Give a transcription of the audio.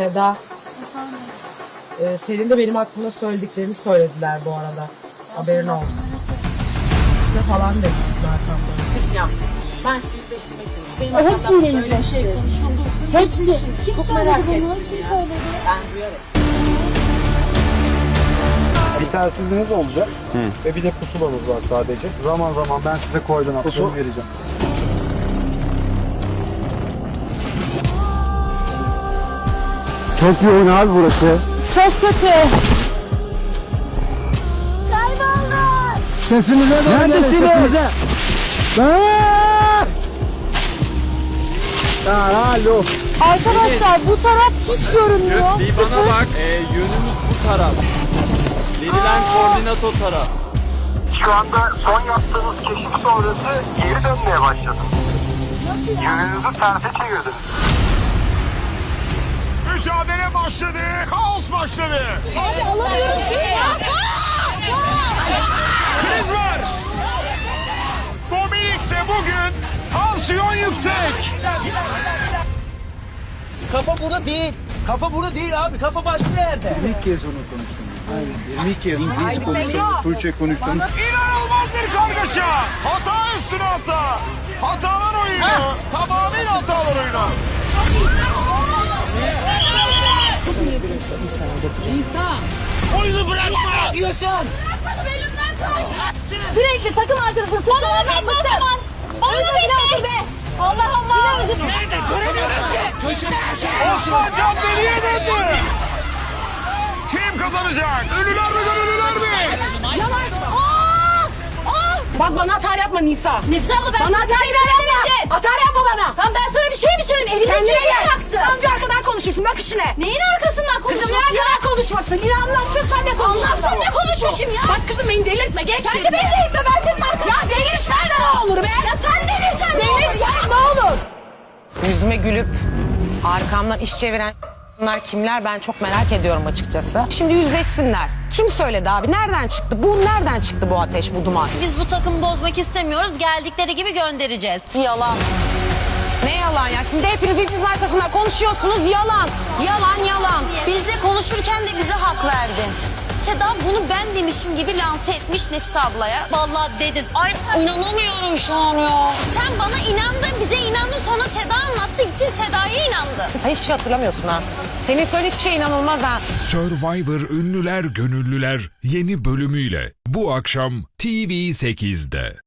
Seda. Ee, senin de benim hakkımda söylediklerini söylediler bu arada. Haberin olsun. Ne falan demişsin arkamda. Ya ben sizi yüzleştirmek istedim. Benim Hepsini arkamdan böyle bir şey yüzleştir. konuşulduğu Hepsi. Kim Çok söyledi merak bunu? ettim Kim ya. söyledi? Ben duyarım. Bir telsiziniz olacak ve bir de pusulanız var sadece. Zaman zaman ben size koordinatlarını vereceğim. Çok yoğun abi burası. Çok kötü. Kaybollar. Sesinize doğru Neredesiniz? Sesinize. Aa! Alo. Arkadaşlar bu taraf hiç görünmüyor. Bir bana bak. Ee, yönümüz bu taraf. Verilen koordinat o taraf. Şu anda son yaptığınız keşif sonrası geri dönmeye başladım. Yönünüzü terse çevirdiniz. Mücadele başladı. Kaos başladı. Abi alamıyorum şeyi. Kriz var. Dominik'te bugün tansiyon yüksek. Kafa burada değil. Kafa burada değil abi. Kafa başka yerde. İlk kez onu konuştum. Aynen. İlk kez İngilizce konuştum, Türkçe konuştum. İnanılmaz bir kargaşa. Hata üstüne hata. Hatalar oyunu. Tamamen Oyunu bırakma. Diyorsun. Sürekli takım arkadaşın Bana da bekle o zaman. Bana da bekle. be. Allah Allah. Osman Can deliye döndü. Kim kazanacak? Ünlüler mi gönüllüler mi? Yavaş. Aa! Aa! Bak bana hata yapma Nisa. Nefse abla ben Bana bir şey yapma. söylemedim. Hata yapma bana. Tamam ben sana bir şey mi söyleyeyim? Elini Kendine gel. bıraktı. Önce arkadan konuşuyorsun. Bak işine. Neyin ne konuşmasın? Yine anlatsın sen ne konuşuyorsun? Anlatsın ne konuşmuşum ya? Bak kızım beni delirtme. Geç Sen de beni delirtme ben senin arkandan. Ya delirsen ne olur be? Ya sen delirsen ne olur Delirsen ne olur? Yüzüme gülüp arkamdan iş çeviren bunlar kimler ben çok merak ediyorum açıkçası. Şimdi yüzleşsinler. Kim söyledi abi? Nereden çıktı? Bu nereden çıktı bu ateş, bu duman? Biz bu takımı bozmak istemiyoruz. Geldikleri gibi göndereceğiz. Yalan. Ne yalan ya? Siz de hepiniz birbirinizin arkasından konuşuyorsunuz. Yalan. Yalan, yalan. Bizle konuşurken de bize hak verdin. Seda bunu ben demişim gibi lanse etmiş Nefise ablaya. Vallahi dedin. Ay inanamıyorum şu an ya. Sen bana inandın, bize inandın. Sonra Seda anlattı. Gittin Seda'ya inandın. Sen hiçbir şey hatırlamıyorsun ha. Senin söylediğin hiçbir şey inanılmaz ha. Survivor Ünlüler Gönüllüler yeni bölümüyle bu akşam TV8'de.